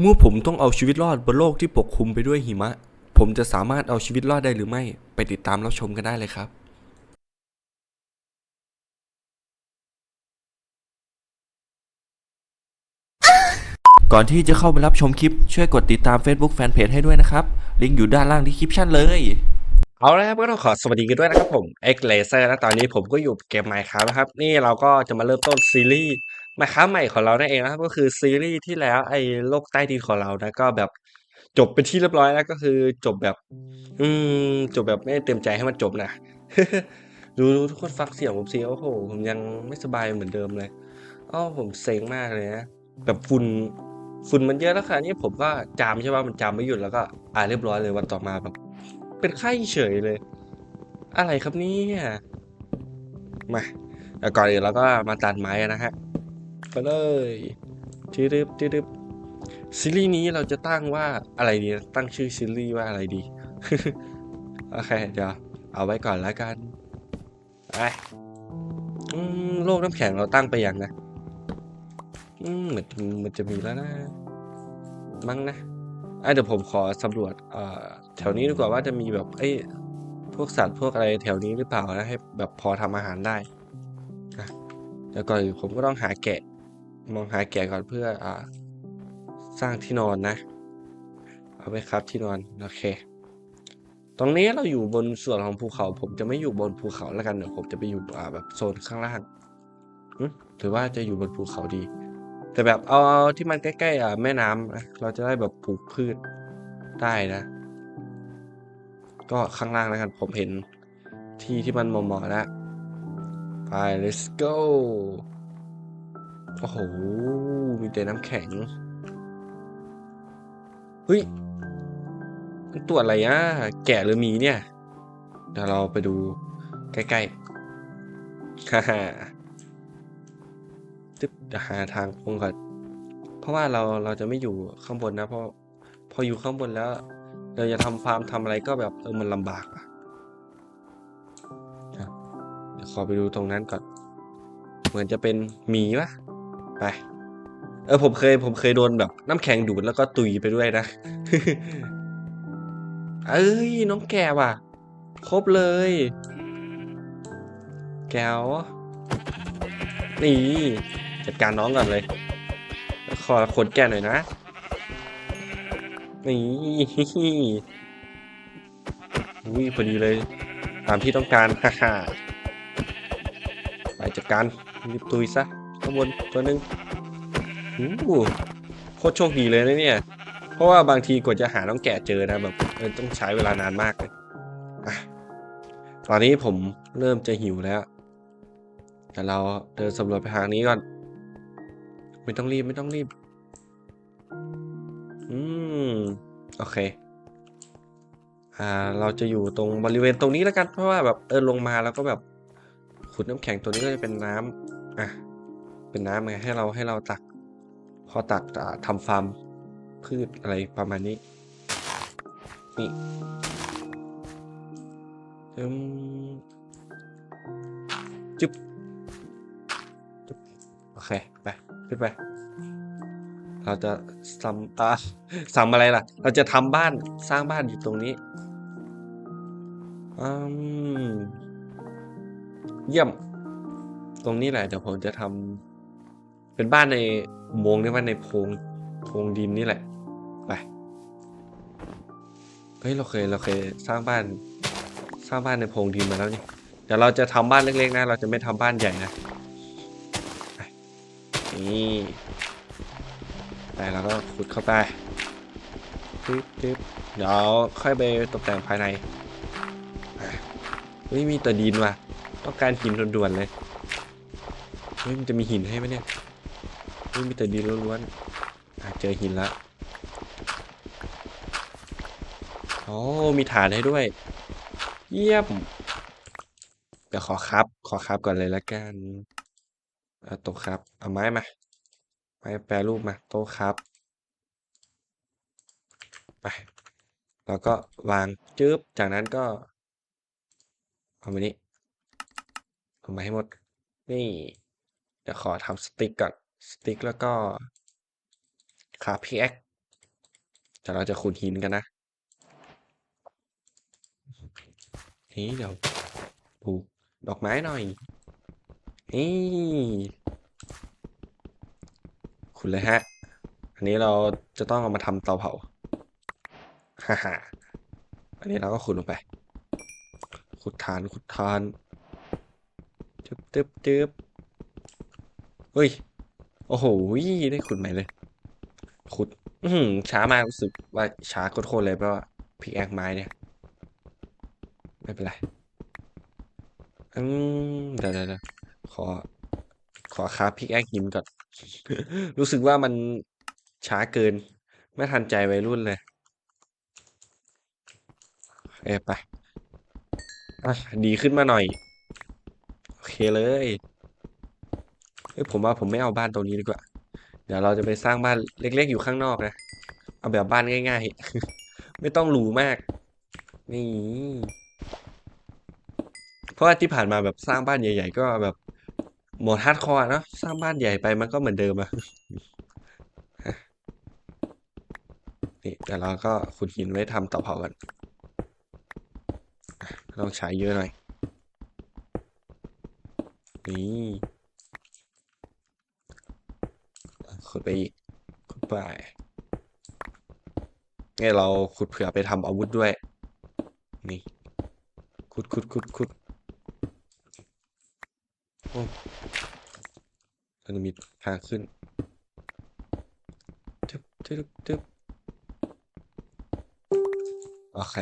เมื่อผมต้องเอาชีวิตรอดบนโลกที่ปกคลุมไปด้วยหิมะ ผมจะสามารถเอาชีวิตรอดได้หรือไม่ ไปติดตามรับชมกันได้เลยครับ ก่อนที่จะเข้าไปรับชมคลิป ช่วยกดติดตาม Facebook Fanpage ให้ด้วยนะครับ ลิงก์อยู่ด้านล่างที่คลิปชั่นเลย เอาละครับก็ต้องขอสวัสดีกันด้วยนะครับผม X Laser นะตอนนี้ผมก็อยู่เกม Minecraft นะครับ นี่เราก็จะมาเริ่มต้นซีรีส์ Minecraft ใหม่ของเรานั่นเองนะครับ ก็คือซีรีส์ที่แล้วไอ้โลกใต้ดินของเรานะก็แบบจบเป็นที่เรียบร้อยแล้วก็คือจบแบบ อืม จบแบบไม่เต็มใจให้มันจบนะดูดูทุกคนฟังเสียงผมสิโอ้โห ผมยังไม่สบายเหมือนเดิมเลยอ้อผมเซ็งมากเลยนะแบบฝุ่นฝุ่นมันเยอะแล้วค่ะนี่ผมก็จามใช่ป่ะมันจามไม่หยุดแล้วก็ อ่าเรียบร้อยเลยวันต่อมาแบบ เป็นไข้เฉยเลย อะไรครับเนี่ยมาแต่ก่อนอื่นเราก็มาตัดไม้นะฮะ ไปเลยทีรึบทีรึบซีรีส์นี้เราจะตั้งว่าอะไรดี ตั้งชื่อซีรีส์ว่าอะไรดี โอเค เดี๋ยว เอาไว้ก่อนแล้วกันไปอืมโลกน้ำแข็งเราตั้งไปยังนะอืมเหมือนมันจะมีแล้วนะ มั้งนะอะเดี๋ยวผมขอสำรวจเอ่อแถวนี้ดีกว่าว่าจะมีแบบเอ้พวกสัตว์พวกอะไรแถวนี้หรือเปล่านะให้แบบพอทำอาหารได้อะเดี๋ยวก่อนผมก็ต้องหาแกะ มองหาแกะก่อนเพื่ออ่าสร้างที่นอนนะ เอาไปครับที่นอน โอเค ตรงนี้เราอยู่บนส่วนของภูเขา ผมจะไม่อยู่บนภูเขาแล้วกันเดี๋ยวผมจะไปอยู่อ่าแบบโซนข้างล่างหรือว่าจะอยู่บนภูเขาดี แต่แบบเอาเอาที่มันใกล้ๆอะแม่น้ำนะเราจะได้แบบปลูกพืชได้นะ ก็ข้างล่างแล้วกัน ผมเห็นที่ที่มันเหมาะๆแล้วไป let's go โอ้โห มีแต่น้ำแข็ง เฮ้ยมันตัวอะไรอะแกะหรือมีเนี่ย เดี๋ยวเราไปดูใกล้ๆฮ่าฮ่าตึ๊บจะหาทางลงก่อนเพราะว่าเราเราจะไม่อยู่ข้างบนนะเพราะพออยู่ข้างบนแล้ว เราจะทำฟาร์มทำอะไรก็แบบเออมันลำบากอะอะเดี๋ยวขอไปดูตรงนั้นก่อน เหมือนจะเป็นหมีปะ ไปเออผมเคยผมเคยโดนแบบน้ำแข็งดูดแล้วก็ตุยไปด้วยนะ เอ้ยน้องแกว่ะ ครบเลย แก้วนี่จัดการน้องก่อนเลย ขอขนแกหน่อยนะ นี่อุ้ยพอดีเลย ตามที่ต้องการฮ่าไปจัดการรีบตุยซะางบนตัวหนึ่งอู้หูโคตรโชคดีเลยนะเนี่ย เพราะว่าบางทีกว่าจะหาน้องแกะเจอนะแบบเออต้องใช้เวลานานมากเลยตอนนี้ผมเริ่มจะหิวแล้ว แต่เราเดินสำรวจไปทางนี้ก่อน ไม่ต้องรีบไม่ต้องรีบ อืม โอเค อ่า เราจะอยู่ตรงบริเวณตรงนี้แล้วกัน เพราะว่าแบบเออลงมาแล้วก็แบบขุดน้ำแข็งตัวนี้ก็จะเป็นน้ำอะ เป็นน้ำไงให้เราให้เราตัก พอตักทำฟาร์มพืชอะไรประมาณนี้ นี่อืมจุ๊บจุ๊บโอเค ไปขึ้นไป เราจะทำอ่าทำอะไรล่ะ เราจะทำบ้านสร้างบ้านอยู่ตรงนี้อืมเยี่ยม ตรงนี้แหละเดี๋ยวผมจะทำ เป็นบ้านในอุโมงค์เรียว่าในโพรงโพงดินนี่แหละ ไปเฮ้ยเราเคยเราเคยสร้างบ้านสร้างบ้านในโพรงดินมาแล้วนี่เดี๋ยวเราจะทำบ้านเล็กๆนะ เราจะไม่ทำบ้านใหญ่นะนี่ไปแล้วก็ขุดเข้าไปปึ๊บปึ๊บเดี๋ยวค่อยไปตกแต่งภายในอะเฮ้ยมีแต่ดินว่ะต้องการหินด่วนๆเลยเฮ้ยมันจะมีหินให้ไหมเนี่ย เฮ้ยมีแต่ดินล้วนๆอะเจอหินละอ๋อมีฐานให้ด้วย เยี่ยมเดี๋ยวขอครับ ขอครับก่อนเลยละกันเอาโต๊ะครับ เอาไม้มาไม้แปรรูปมาโต๊ะครับไปแล้วก็วางจึ๊บจากนั้นก็เอามานี้เอามาให้หมด นี่เดี๋ยวขอทำสติ๊กก่อน สติ๊กแล้วก็ขาพิกแอคแต่เราจะขุดหินกันนะ นี่เดี๋ยวปลูกดอกไม้หน่อย นี่ ขุดเลยฮะ อันนี้เราจะต้องเอามาทำเตาเผา ฮ่าฮ่าอันนี้เราก็ขุดลงไป ขุดฐานขุดฐาน จึ๊บจึ๊บจึ๊บเฮ้ย อ้โหได้ขุดใหม่เลย ขุด อืช้ามากรู้สึกว่าช้าโคตรๆเลยเพราะว่าพิกแอคไม้เนี่ย ไม่เป็นไรอืมเดี๋ยวเดี๋ยวขอ ขอคราฟพิกแอคหินก่อน รู้สึกว่ามันช้าเกิน ไม่ทันใจวัยรุ่นเลย เอไปอะดีขึ้นมาหน่อย โอเคเลย เอ้ยผมว่าผมไม่เอาบ้านตรงนี้ดีกว่า เดี๋ยวเราจะไปสร้างบ้านเล็ก ๆ อยู่ข้างนอกนะ เอาแบบบ้านง่ายๆ ไม่ต้องหรูมาก นี่ เพราะว่าที่ผ่านมาแบบสร้างบ้านใหญ่ ๆ ก็แบบหมดฮาร์ดคอร์เนอะสร้างบ้านใหญ่ไปมันก็เหมือนเดิมอะนี่เดี๋ยวเราก็ขุดหินไว้ทำเตาเผากันต้องใช้เยอะหน่อยนี่อะขุด ไปอีกขุดไปนี่เราขุดเผื่อไปทำอาวุธด้วย นี่ ขุดขุดขุดขุดโอ้มันมีทางขึ้นจึ๊บจึ๊บจึ๊บโอเค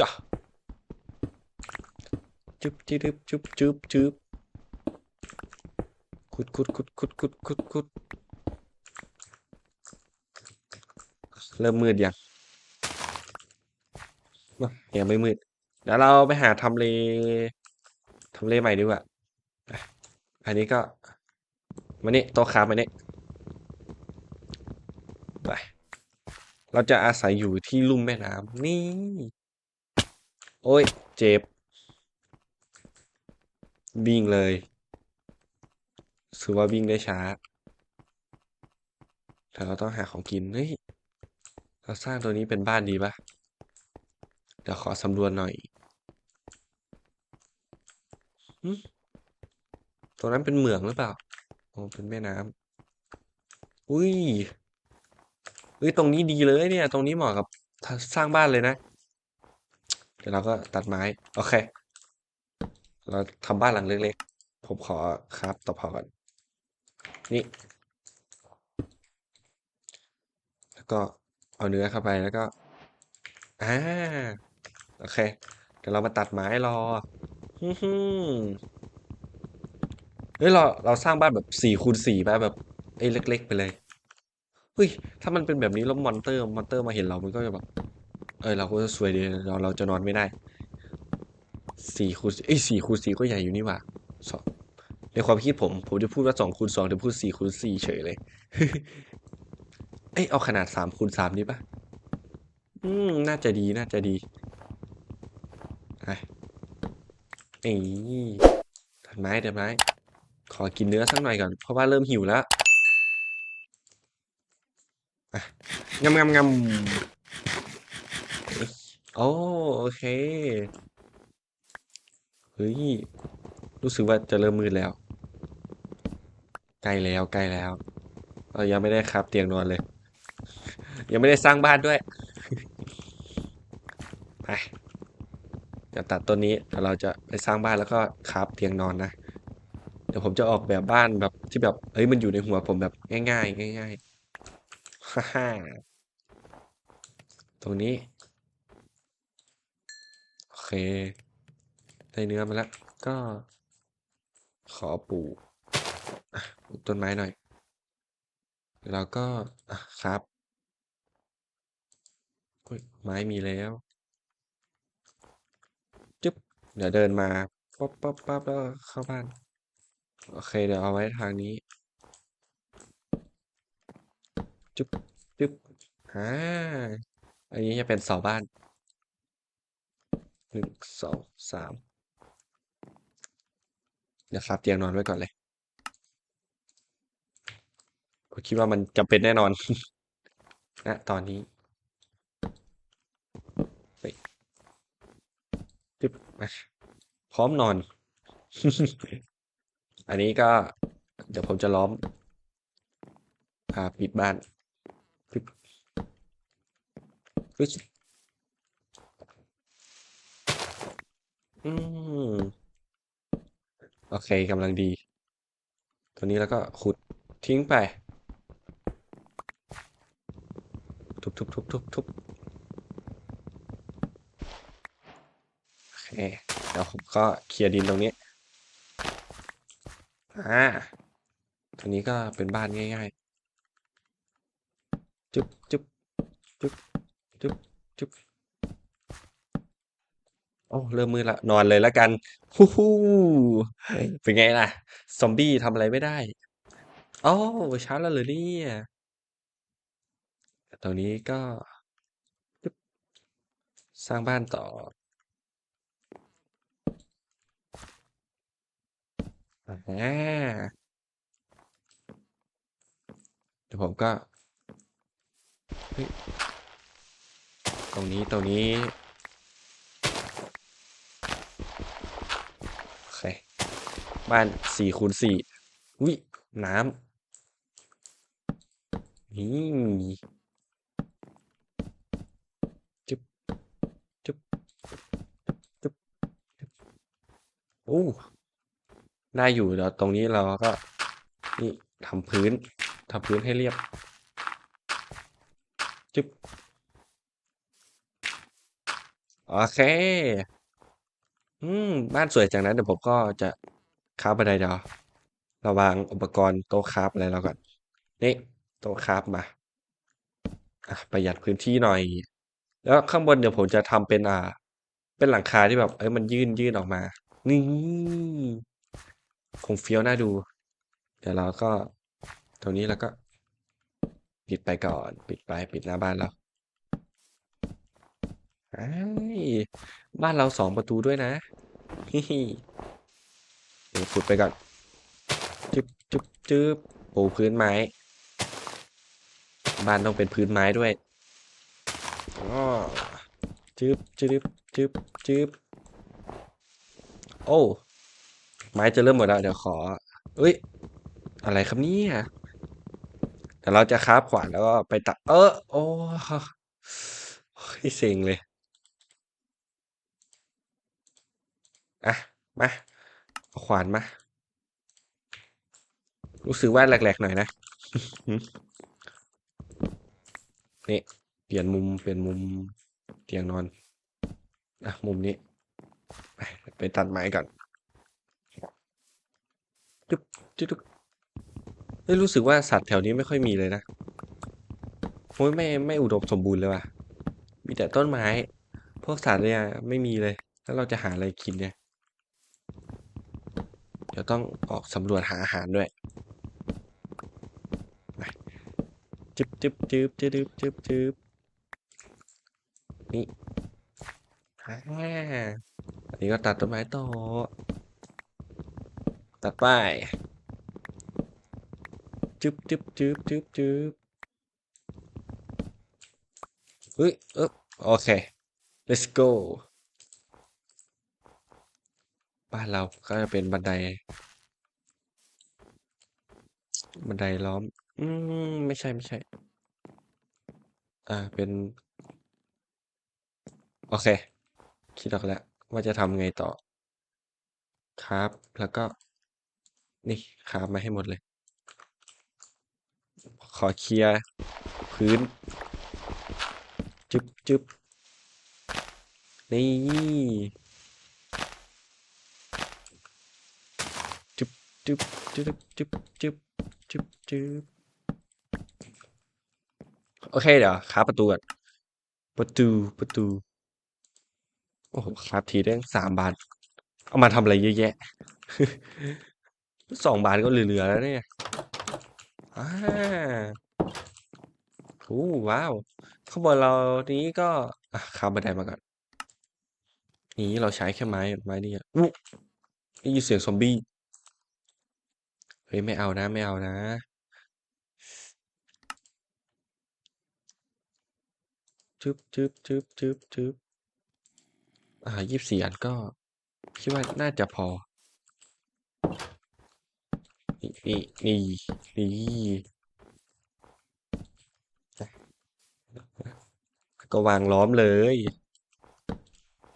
ย่าจึ๊บจึ๊บจึ๊บจึ๊บจึ๊บ ขุดขุดขุดขุดขุดขุดเริ่มมืดยังยังไม่มืดเดี๋ยวเราไปหาทำเลทำเลใหม่ดีกว่าอันนี้ก็มานี่โต๊ะค้ามานี่ไปเราจะอาศัยอยู่ที่ลุ่มแม่น้ำนี่ โอ้ย เจ็บ วิ่งเลย ถือว่าวิ่งได้ช้า แต่เราต้องหาของกิน เฮ้ย เราสร้างตัวนี้เป็นบ้านดีปะเดี๋ยวขอสำรวจหน่อยหึตรงนั้นเป็นเหมืองหรือเปล่า โอ้ เป็นแม่น้ำ อุ้ยเฮ้ย ตรงนี้ดีเลยเนี่ย ตรงนี้เหมาะกับสร้างบ้านเลยนะ เดี๋ยวเราก็ตัดไม้ โอเค เราทำบ้านหลังเล็กๆ ผมขอครับต่อพอก่อน นี่ แล้วก็เอาเนื้อเข้าไปแล้วก็อ่าโอเค เดี๋ยวเรามาตัดไม้รอฮึ่มเฮ้ยเราเราสร้างบ้านแบบสี่คูณสี่แบบแบบไอ้เล็ก ๆ ไปเลยเฮ้ยถ้ามันเป็นแบบนี้แล้วมอนเตอร์มอนเตอร์มาเห็นเรา มันก็จะแบบ เอ้ยเราก็จะซวยดีเราเราจะนอนไม่ได้สี่คูณเอ้สี่คูณสี่ก็ใหญ่อยู่นี่หว่า ในความคิดผม ผมจะพูดว่าสองคูณสองแต่พูดสี่คูณสี่เฉยเลย เอ้ยเอาขนาดสามคูณสามดีปะอืม น่าจะดีน่าจะดีไอ้นี่ตัดไม้ตัดไม้ ขอกินเนื้อสักหน่อยก่อน เพราะว่าเริ่มหิวแล้วงำงำงำโอ้โอเค เฮ้ย รู้สึกว่าจะเริ่มมืดแล้ว ใกล้แล้วใกล้แล้วเรายังไม่ได้ครับเตียงนอนเลย ยังไม่ได้สร้างบ้านด้วย ไปเดี๋ยวตัดต้นนี้เดี๋ยวเราจะไปสร้างบ้านแล้วก็ครับเตียงนอนนะ เดี๋ยวผมจะออกแบบบ้านแบบที่แบบเอ้ยมันอยู่ในหัวผมแบบง่ายๆง่ายๆฮ่าฮ่าตรงนี้โอเคได้เนื้อมาแล้วก็ขอปลูกอะปลูก ต้นไม้หน่อย แล้วก็ครับไม้มีแล้วจึ๊บเดี๋ยวเดินมาป๊บป๊บป๊อบแล้วเข้าบ้าน โอเค เดี๋ยวเอาไว้ทางนี้ จุ๊บจุ๊บอ่าอันนี้จะเป็นเสาบ้านหนึ่งสองสามเดี๋ยวครับเตียงนอนไว้ก่อนเลย ผมคิดว่ามันจำเป็นแน่นอนณตอนนี้ตึ๊บมาพร้อมนอน อันนี้ก็ เดี๋ยวผมจะล้อมอ่าปิดบ้านปึ๊บปึ๊บอืมโอเคกำลังดี ตัวนี้แล้วก็ขุดทิ้งไป ทุบทุบทุบทุบทุบโอเคเดี๋ยวผมก็เคลียร์ดินตรงนี้อ่าตัวนี้ก็เป็นบ้านง่ายๆ จุ๊บจุ๊บจุ๊บจุ๊บจุ๊บโอ้เริ่มมืดละนอนเลยแล้วกันฮู้ฮู้เป็นไงล่ะ ซอมบี้ทำอะไรไม่ได้ โอ้เช้าแล้วเหรอเนี่ย ตรงนี้ก็ สร้างบ้านต่ออาเดี๋ยวผมก็ ตรงนี้ ตรงนี้ โอเค บ้านสี่คูณสี่อุ้ยน้ำนี่จึ๊บจึ๊บจึ๊บจึ๊บโอ้ได้อยู่เดี๋ยวตรงนี้เราก็ นี่ทำพื้นทำพื้นให้เรียบ จึ๊บ โอเค อืม บ้านสวยจังนะเดี๋ยวผมก็จะคราฟบันไดเดี๋ยวเราวางอุปกรณ์โต๊ะคราฟอะไรเราก่อน นี่โต๊ะคราฟมาอะประหยัดพื้นที่หน่อย แล้วข้างบนเดี๋ยวผมจะทำเป็นอ่า เป็นหลังคาที่แบบ เอ้ยมันยื่นยื่นออกมา นี่คงเฟี้ยวน่าดู เดี๋ยวเราก็ตรงนี้แล้วก็ ปิดไปก่อน ปิดไปปิดหน้าบ้านเราบ้านเราสองประตูด้วยนะฮิฮิเดี๋ยวขุดไปก่อน จึ๊บจึ๊บจึ๊บปูพื้นไม้ บ้านต้องเป็นพื้นไม้ด้วยอ้อจึ๊บจึ๊บจึ๊บจึ๊บ โอ้ ไม้จะเริ่มหมดแล้ว เดี๋ยวขอเอ้ย อะไรครับเนี่ยแต่เราจะคราฟขวานแล้วก็ไปตัด เออ โอ้โอ้ยเซ็งเลย อะมาเอาขวานมา รู้สึกว่าแหลกๆหน่อยนะ นี่ เปลี่ยนมุม เปลี่ยนมุม เตียงนอน อะ มุมนี้ ไปตัดไม้ก่อนจุ๊บจุ๊บจุ๊บเฮ้ยรู้สึกว่าสัตว์แถวนี้ไม่ค่อยมีเลยนะโอ้ยไม่ไม่อุดมสมบูรณ์เลยว่ะ มีแต่ต้นไม้ พวกสัตว์เนี่ยไม่มีเลย แล้วเราจะหาอะไรกินเนี่ย เดี๋ยวต้องออกสำรวจหาอาหารด้วยจึ๊บจึ๊บจึ๊บจึ๊บจึ๊บจึ๊บนี่อ่า อันนี้ก็ตัดต้นไม้ต่อ ตัดป้ายจึ๊บจึ๊บจึ๊บจึ๊บจึ๊บเฮ้ยเออโอเค let's go บ้านเราก็จะเป็นบันได บันไดล้อม อืม ไม่ใช่ไม่ใช่ อ่า เป็น โอเค คิดออกแล้ว ว่าจะทำไงต่อครับ แล้วก็ นี่ครับมาให้หมดเลย ขอเคลียร์พื้นจึ๊บจึ๊บนี่จึ๊บจึ๊บจึ๊บจึ๊บจึ๊บจึ๊บจึ๊บโอเคเดี๋ยวครับประตูก่อนประตูประตู โอ้โหครับทีได้สามบาท เอามาทำอะไรเยอะแยะ สองบาทก็เหลือๆแล้วเนี่ยอ่าโอ้ว้าวข้างบนเรานี้ก็อข้ามบันไดมาก่อน นี้เราใช้แค่ไม้ไม้นี่อู้ได้ยินเสียงซอมบี้ เฮ้ยไม่เอานะ ไม่เอานะจึ๊บจึ๊บจึ๊บจึ๊บจึ๊บ อ่ายี่สิบสี่อันก็คิดว่าน่าจะพอ นี่นี่นี่นี่ก็วางล้อมเลย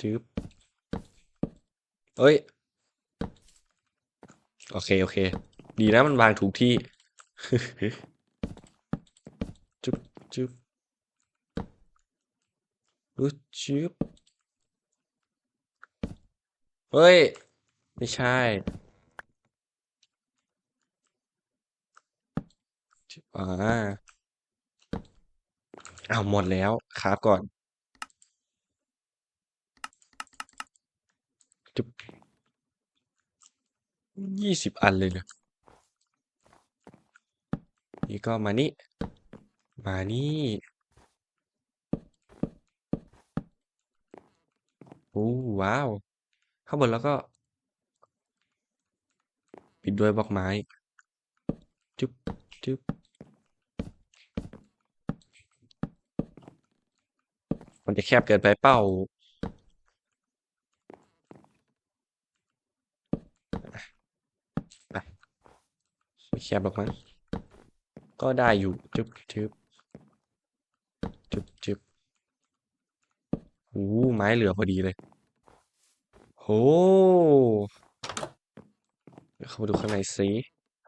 จึ๊บเอ้ย โอเค โอเค ดีนะมันวางถูกที่ จุ๊บจุ๊บอุ๊ยจุ๊บ เฮ้ย ไม่ใช่จุ๊บอ่าเอาหมดแล้วครับก่อนจุบยี่สิบอันเลยเนะนี่ก็มานี่ มานี่โอ้ว้าว ข้างบนแล้วก็ ปิดด้วยบล็อกไม้ จุ๊บจุ๊บมันจะแคบเกินไปเป้า ไปไม่แคบหรอกมั้งก็ได้อยู่ จุ๊บจุ๊บจุ๊บจุ๊บโอ้ไม้เหลือพอดีเลย โหเดี๋ยวเข้ามาดูข้างในสิ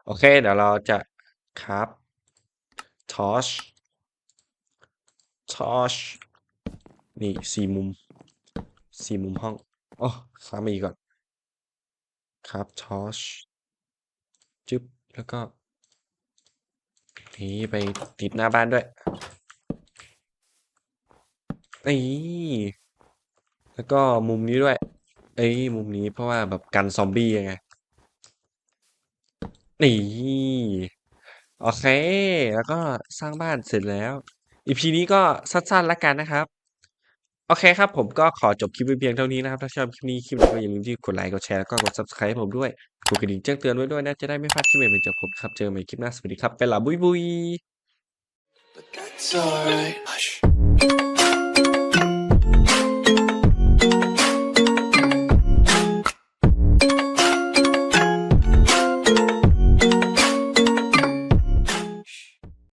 โอเค เดี๋ยวเราจะครับทอชทอชนี่สี่มุมสี่มุมห้องอ๋อข้ามมาอีกก่อน ครับทอชจึ๊บ แล้วก็ นี่ไปติดหน้าบ้านด้วยนี่แล้วก็มุมนี้ด้วย เอ้ยมุมนี้เพราะว่าแบบกันซอมบี้ไงนี่โอเค แล้วก็สร้างบ้านเสร็จแล้วอีพีนี้ก็สั้นๆแล้วกันนะครับ โอเคครับ ผมก็ขอจบคลิปไว้เพียงเท่านี้นะครับ ถ้าชอบคลิปนี้คลิปนี้ก็อย่าลืมที่กดไลค์กดแชร์แล้วก็กด subscribe ให้ผมด้วยกดกระดิ่งแจ้งเตือนไว้ด้วยนะ จะได้ไม่พลาดคลิปใหม่ๆจากผมครับ เจอกันใหม่คลิปหน้าสวัสดีครับไปละบุยบุย But that's alright. Hush.